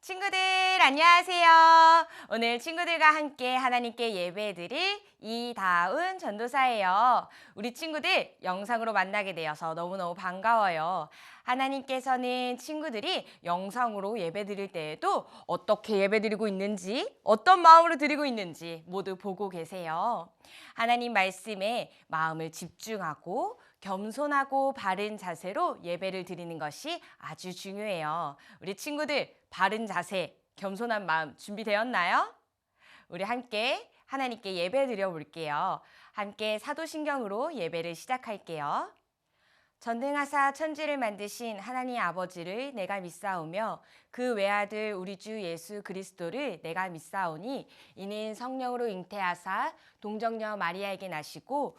친구들 안녕하세요. 오늘 친구들과 함께 하나님께 예배드릴 이다운 전도사예요. 우리 친구들 영상으로 만나게 되어서 너무너무 반가워요. 하나님께서는 친구들이 영상으로 예배드릴 때에도 어떻게 예배드리고 있는지, 어떤 마음으로 드리고 있는지 모두 보고 계세요. 하나님 말씀에 마음을 집중하고 겸손하고 바른 자세로 예배를 드리는 것이 아주 중요해요. 우리 친구들 바른 자세, 겸손한 마음 준비되었나요? 우리 함께 하나님께 예배 드려 볼게요. 함께 사도신경으로 예배를 시작할게요. 전능하사 천지를 만드신 하나님 아버지를 내가 믿사오며 그 외아들 우리 주 예수 그리스도를 내가 믿사오니 이는 성령으로 잉태하사 동정녀 마리아에게 나시고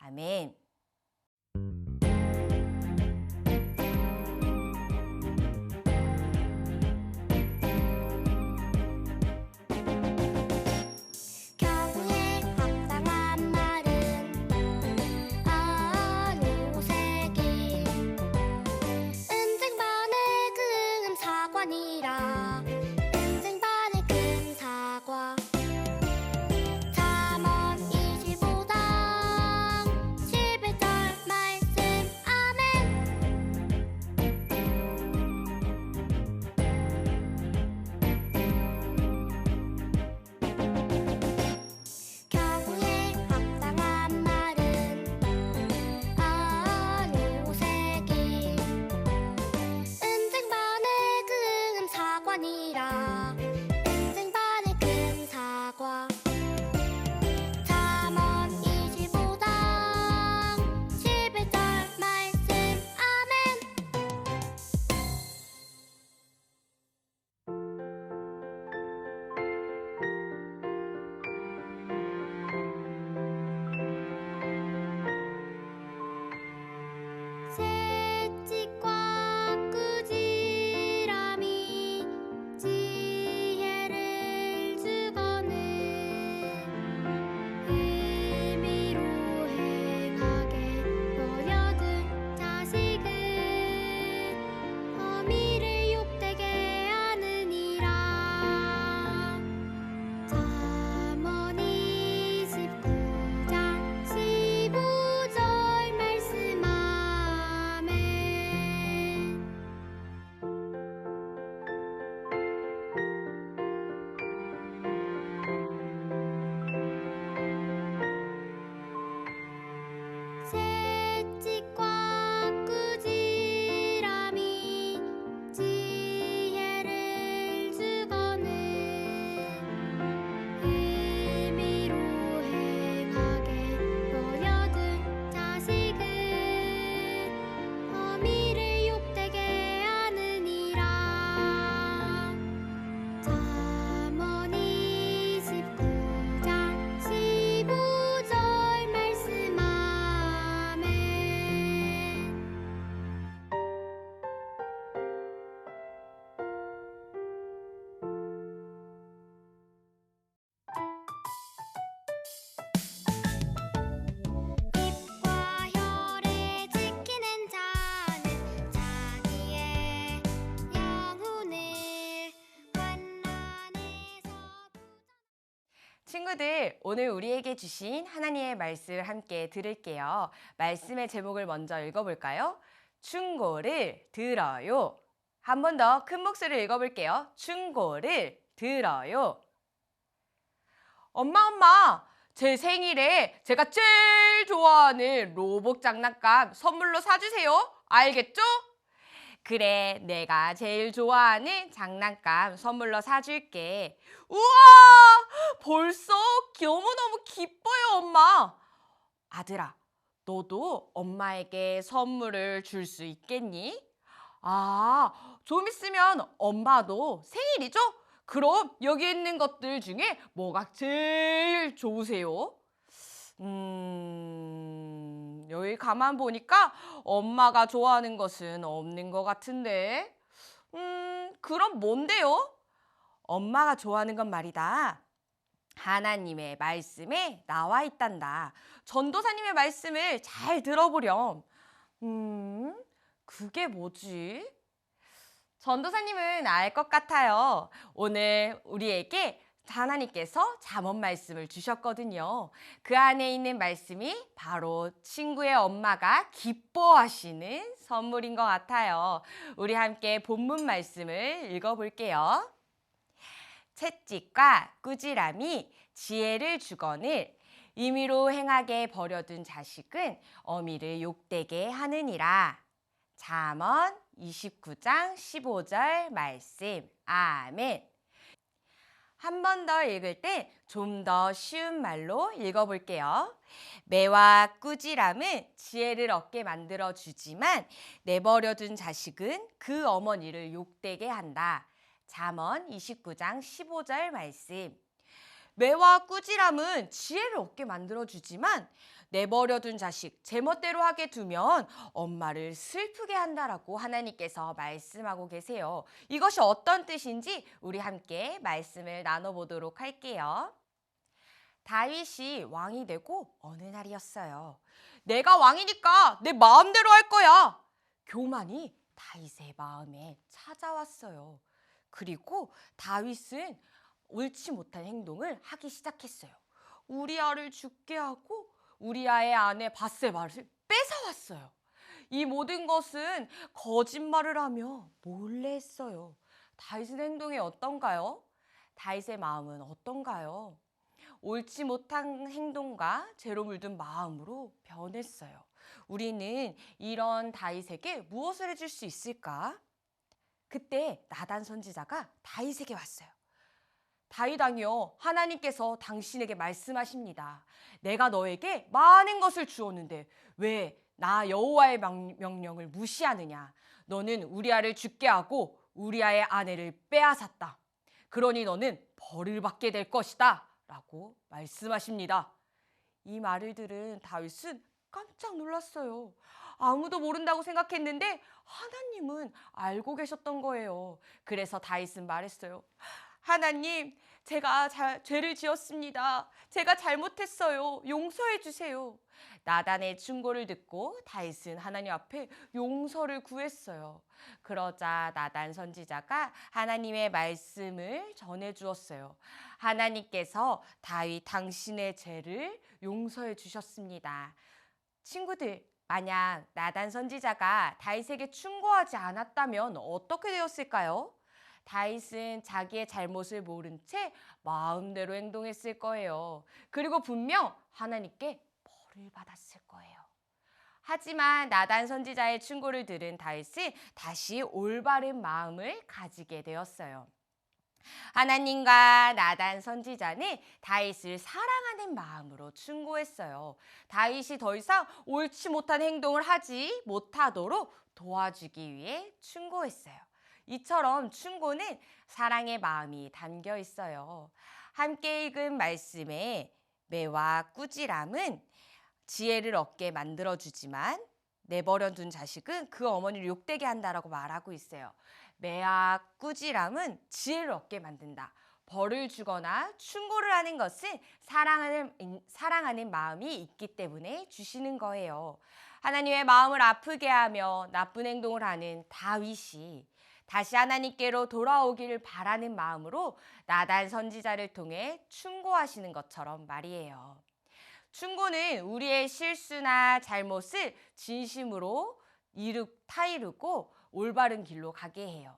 아멘. 채 친구들, 오늘 우리에게 주신 하나님의 말씀을 함께 들을게요. 말씀의 제목을 먼저 읽어볼까요? 충고를 들어요. 한 번 더 큰 목소리로 읽어볼게요. 충고를 들어요. 엄마, 엄마! 제 생일에 제가 제일 좋아하는 로봇 장난감 선물로 사주세요. 알겠죠? 그래, 내가 제일 좋아하는 장난감 선물로 사줄게. 우와! 벌써 너무너무 기뻐요, 엄마. 아들아, 너도 엄마에게 선물을 줄 수 있겠니? 아, 좀 있으면 엄마도 생일이죠? 그럼 여기 있는 것들 중에 뭐가 제일 좋으세요? 음, 여기 가만 보니까 엄마가 좋아하는 것은 없는 것 같은데. 음, 그럼 뭔데요? 엄마가 좋아하는 건 말이다. 하나님의 말씀에 나와 있단다. 전도사님의 말씀을 잘 들어보렴. 음, 그게 뭐지? 전도사님은 알 것 같아요. 오늘 우리에게 하나님께서 잠언 말씀을 주셨거든요. 그 안에 있는 말씀이 바로 친구의 엄마가 기뻐하시는 선물인 것 같아요. 우리 함께 본문 말씀을 읽어볼게요. 채찍과 꾸지람이 지혜를 주거늘 임의로 행하게 버려둔 자식은 어미를 욕되게 하느니라. 잠언 29장 15절 말씀. 아멘. 한 번 더 읽을 때 좀 더 쉬운 말로 읽어볼게요. 매와 꾸지람은 지혜를 얻게 만들어 주지만 내버려둔 자식은 그 어머니를 욕되게 한다. 잠언 29장 15절 말씀. 매와 꾸지람은 지혜를 얻게 만들어 주지만 내버려둔 자식 제멋대로 하게 두면 엄마를 슬프게 한다라고 하나님께서 말씀하고 계세요. 이것이 어떤 뜻인지 우리 함께 말씀을 나눠보도록 할게요. 다윗이 왕이 되고 어느 날이었어요. 내가 왕이니까 내 마음대로 할 거야. 교만이 다윗의 마음에 찾아왔어요. 그리고 다윗은 옳지 못한 행동을 하기 시작했어요. 우리 아를 죽게 하고 우리아의 아내 바세바를 뺏어왔어요. 이 모든 것은 거짓말을 하며 몰래 했어요. 다윗의 행동이 어떤가요? 다윗의 마음은 어떤가요? 옳지 못한 행동과 죄로 물든 마음으로 변했어요. 우리는 이런 다윗에게 무엇을 해줄 수 있을까? 그때 나단 선지자가 다윗에게 왔어요. 다윗 왕이여 하나님께서 당신에게 말씀하십니다. 내가 너에게 많은 것을 주었는데 왜 나 여호와의 명- 명령을 무시하느냐? 너는 우리아를 죽게 하고 우리아의 아내를 빼앗았다. 그러니 너는 벌을 받게 될 것이다. 라고 말씀하십니다. 이 말을 들은 다윗은 깜짝 놀랐어요. 아무도 모른다고 생각했는데 하나님은 알고 계셨던 거예요. 그래서 다윗은 말했어요. 하나님, 제가 자- 죄를 지었습니다. 제가 잘못했어요. 용서해 주세요. 나단의 충고를 듣고 다윗은 하나님 앞에 용서를 구했어요. 그러자 나단 선지자가 하나님의 말씀을 전해 주었어요. 하나님께서 다윗 당신의 죄를 용서해 주셨습니다. 친구들, 만약 나단 선지자가 다윗에게 충고하지 않았다면 어떻게 되었을까요? 다윗은 자기의 잘못을 모른 채 마음대로 행동했을 거예요. 그리고 분명 하나님께 벌을 받았을 거예요. 하지만 나단 선지자의 충고를 들은 다윗은 다시 올바른 마음을 가지게 되었어요. 하나님과 나단 선지자는 다윗을 사랑하는 마음으로 충고했어요. 다윗이 더 이상 옳지 못한 행동을 하지 못하도록 도와주기 위해 충고했어요. 이처럼 충고는 사랑의 마음이 담겨 있어요. 함께 읽은 말씀에 매와 꾸지람은 지혜를 얻게 만들어 주지만 내버려 둔 자식은 그 어머니를 욕되게 한다라고 말하고 있어요. 매와 꾸지람은 지혜를 얻게 만든다. 벌을 주거나 충고를 하는 것은 사랑하는 사랑하는 마음이 있기 때문에 주시는 거예요. 하나님의 마음을 아프게 하며 나쁜 행동을 하는 다윗이 다시 하나님께로 돌아오기를 바라는 마음으로 나단 선지자를 통해 충고하시는 것처럼 말이에요. 충고는 우리의 실수나 잘못을 진심으로 이루, 타이르고 올바른 길로 가게 해요.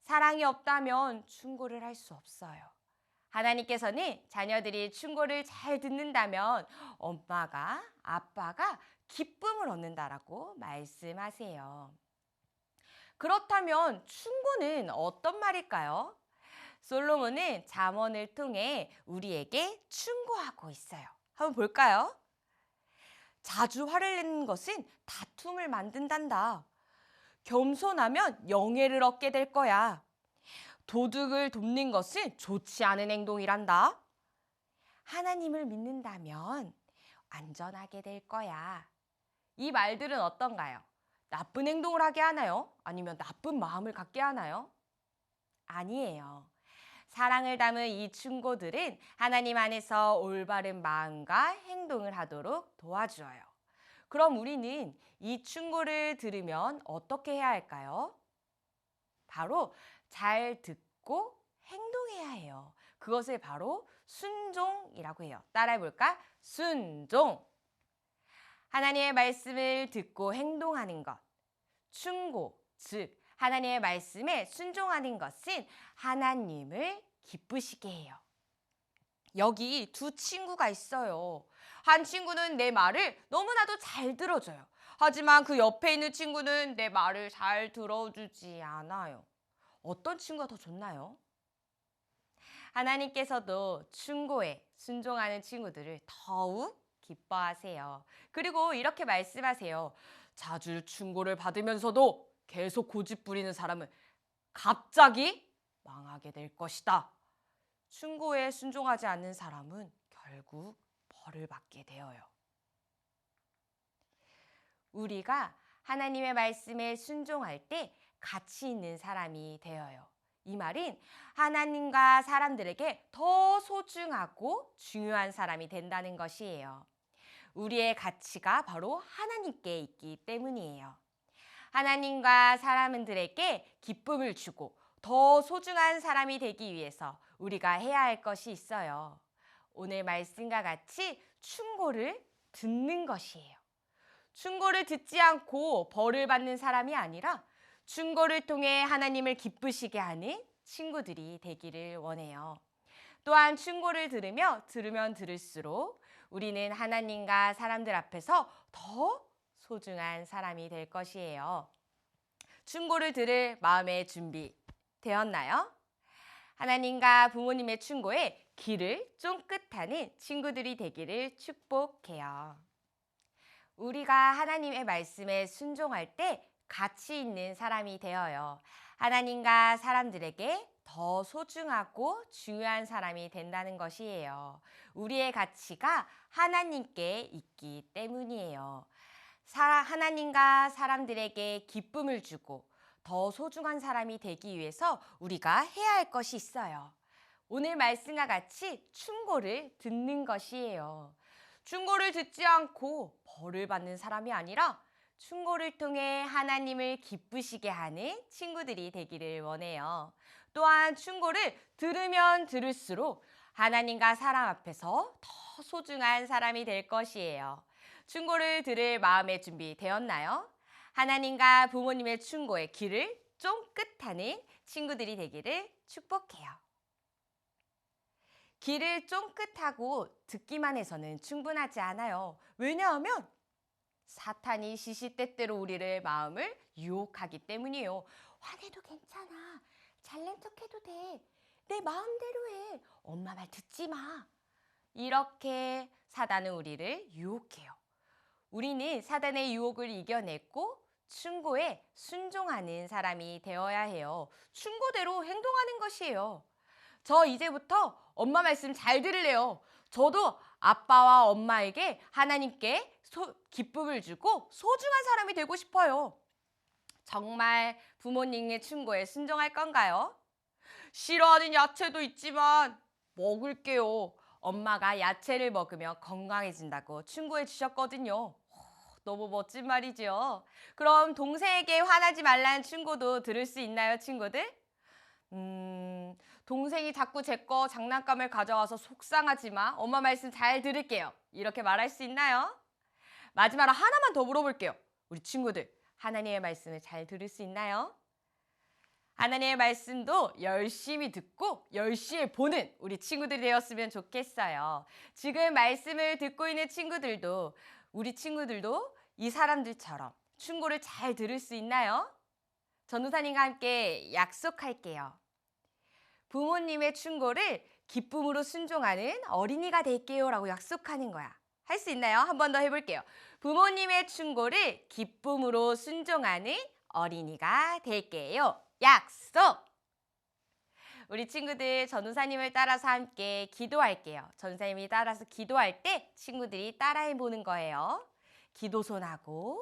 사랑이 없다면 충고를 할 수 없어요. 하나님께서는 자녀들이 충고를 잘 듣는다면 엄마가, 아빠가 기쁨을 얻는다라고 말씀하세요. 그렇다면 충고는 어떤 말일까요? 솔로몬은 잠언을 통해 우리에게 충고하고 있어요. 한번 볼까요? 자주 화를 내는 것은 다툼을 만든단다. 겸손하면 영예를 얻게 될 거야. 도둑을 돕는 것은 좋지 않은 행동이란다. 하나님을 믿는다면 안전하게 될 거야. 이 말들은 어떤가요? 나쁜 행동을 하게 하나요? 아니면 나쁜 마음을 갖게 하나요? 아니에요. 사랑을 담은 이 충고들은 하나님 안에서 올바른 마음과 행동을 하도록 도와주어요. 그럼 우리는 이 충고를 들으면 어떻게 해야 할까요? 바로 잘 듣고 행동해야 해요. 그것을 바로 순종이라고 해요. 따라해 볼까? 순종. 하나님의 말씀을 듣고 행동하는 것. 충고, 즉 하나님의 말씀에 순종하는 것은 하나님을 기쁘시게 해요. 여기 두 친구가 있어요. 한 친구는 내 말을 너무나도 잘 들어줘요. 하지만 그 옆에 있는 친구는 내 말을 잘 들어주지 않아요. 어떤 친구가 더 좋나요? 하나님께서도 충고에 순종하는 친구들을 더욱 기뻐하세요. 그리고 이렇게 말씀하세요. 자주 충고를 받으면서도 계속 고집 부리는 사람은 갑자기 망하게 될 것이다. 충고에 순종하지 않는 사람은 결국 벌을 받게 되어요. 우리가 하나님의 말씀에 순종할 때 가치 있는 사람이 되어요. 이 말은 하나님과 사람들에게 더 소중하고 중요한 사람이 된다는 것이에요. 우리의 가치가 바로 하나님께 있기 때문이에요. 하나님과 사람들에게 기쁨을 주고 더 소중한 사람이 되기 위해서 우리가 해야 할 것이 있어요. 오늘 말씀과 같이 충고를 듣는 것이에요. 충고를 듣지 않고 벌을 받는 사람이 아니라 충고를 통해 하나님을 기쁘시게 하는 친구들이 되기를 원해요. 또한 충고를 들으며 들으면 들을수록 우리는 하나님과 사람들 앞에서 더 소중한 사람이 될 것이에요. 충고를 들을 마음의 준비 되었나요? 하나님과 부모님의 충고에 귀를 쫑긋하는 친구들이 되기를 축복해요. 우리가 하나님의 말씀에 순종할 때 가치 있는 사람이 되어요. 하나님과 사람들에게 더 소중하고 중요한 사람이 된다는 것이에요. 우리의 가치가 하나님께 있기 때문이에요. 사- 하나님과 사람들에게 기쁨을 주고 더 소중한 사람이 되기 위해서 우리가 해야 할 것이 있어요. 오늘 말씀과 같이 충고를 듣는 것이에요. 충고를 듣지 않고 벌을 받는 사람이 아니라 충고를 통해 하나님을 기쁘시게 하는 친구들이 되기를 원해요. 또한 충고를 들으면 들을수록 하나님과 사람 앞에서 더 소중한 사람이 될 것이에요. 충고를 들을 마음의 준비 되었나요? 하나님과 부모님의 충고에 귀를 쫑긋하는 친구들이 되기를 축복해요. 귀를 쫑긋하고 듣기만 해서는 충분하지 않아요. 왜냐하면 사탄이 시시때때로 우리를 마음을 유혹하기 때문이에요. 화내도 괜찮아. 잘난 척해도 돼. 내 마음대로 해. 엄마 말 듣지 마. 이렇게 사단은 우리를 유혹해요. 우리는 사단의 유혹을 이겨냈고 충고에 순종하는 사람이 되어야 해요. 충고대로 행동하는 것이에요. 저 이제부터 엄마 말씀 잘 들을래요. 저도 아빠와 엄마에게 하나님께 소- 기쁨을 주고 소중한 사람이 되고 싶어요. 정말 부모님의 충고에 순종할 건가요? 싫어하는 야채도 있지만 먹을게요. 엄마가 야채를 먹으면 건강해진다고 충고해 주셨거든요. 어, 너무 멋진 말이죠. 그럼 동생에게 화나지 말라는 충고도 들을 수 있나요, 친구들? 음, 동생이 자꾸 제 거 장난감을 가져와서 속상하지만 엄마 말씀 잘 들을게요. 이렇게 말할 수 있나요? 마지막으로 하나만 더 물어볼게요. 우리 친구들, 하나님의 말씀을 잘 들을 수 있나요? 하나님의 말씀도 열심히 듣고 열심히 보는 우리 친구들이 되었으면 좋겠어요. 지금 말씀을 듣고 있는 친구들도 우리 친구들도 이 사람들처럼 충고를 잘 들을 수 있나요? 전우사님과 함께 약속할게요. 부모님의 충고를 기쁨으로 순종하는 어린이가 될게요 라고 약속하는 거야. 할 수 있나요? 한 번 더 해볼게요. 부모님의 충고를 기쁨으로 순종하는 어린이가 될게요. 약속! 우리 친구들 전도사님을 따라서 함께 기도할게요. 전도사님이 따라서 기도할 때 친구들이 따라해 보는 거예요. 기도손하고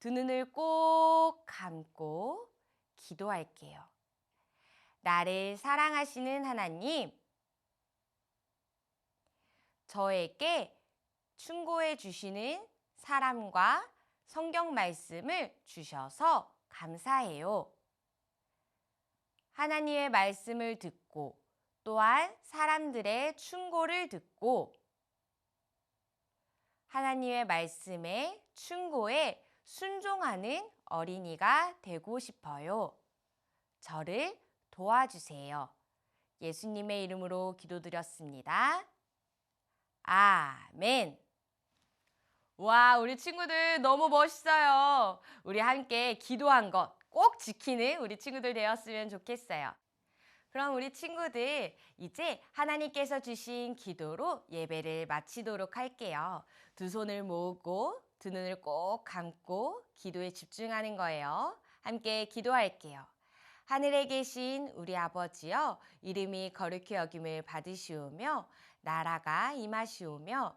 두 눈을 꼭 감고 기도할게요. 나를 사랑하시는 하나님, 저에게 충고해 주시는 사람과 성경 말씀을 주셔서 감사해요. 하나님의 말씀을 듣고 또한 사람들의 충고를 듣고 하나님의 말씀에 충고에 순종하는 어린이가 되고 싶어요. 저를 도와주세요. 예수님의 이름으로 기도드렸습니다. 아멘. 와, 우리 친구들 너무 멋있어요. 우리 함께 기도한 것 꼭 지키는 우리 친구들 되었으면 좋겠어요. 그럼 우리 친구들 이제 하나님께서 주신 기도로 예배를 마치도록 할게요. 두 손을 모으고 두 눈을 꼭 감고 기도에 집중하는 거예요. 함께 기도할게요. 하늘에 계신 우리 아버지여 이름이 거룩히 여김을 받으시오며 나라가 임하시오며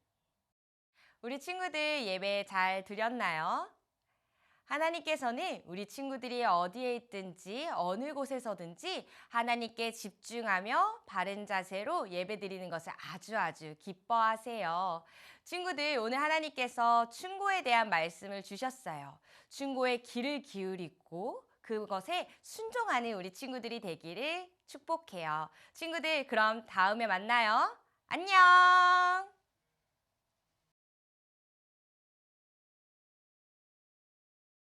우리 친구들 예배 잘 드렸나요? 하나님께서는 우리 친구들이 어디에 있든지 어느 곳에서든지 하나님께 집중하며 바른 자세로 예배 드리는 것을 아주 아주 기뻐하세요. 친구들 오늘 하나님께서 충고에 대한 말씀을 주셨어요. 충고에 귀를 기울이고 그것에 순종하는 우리 친구들이 되기를 축복해요. 친구들 그럼 다음에 만나요. 안녕!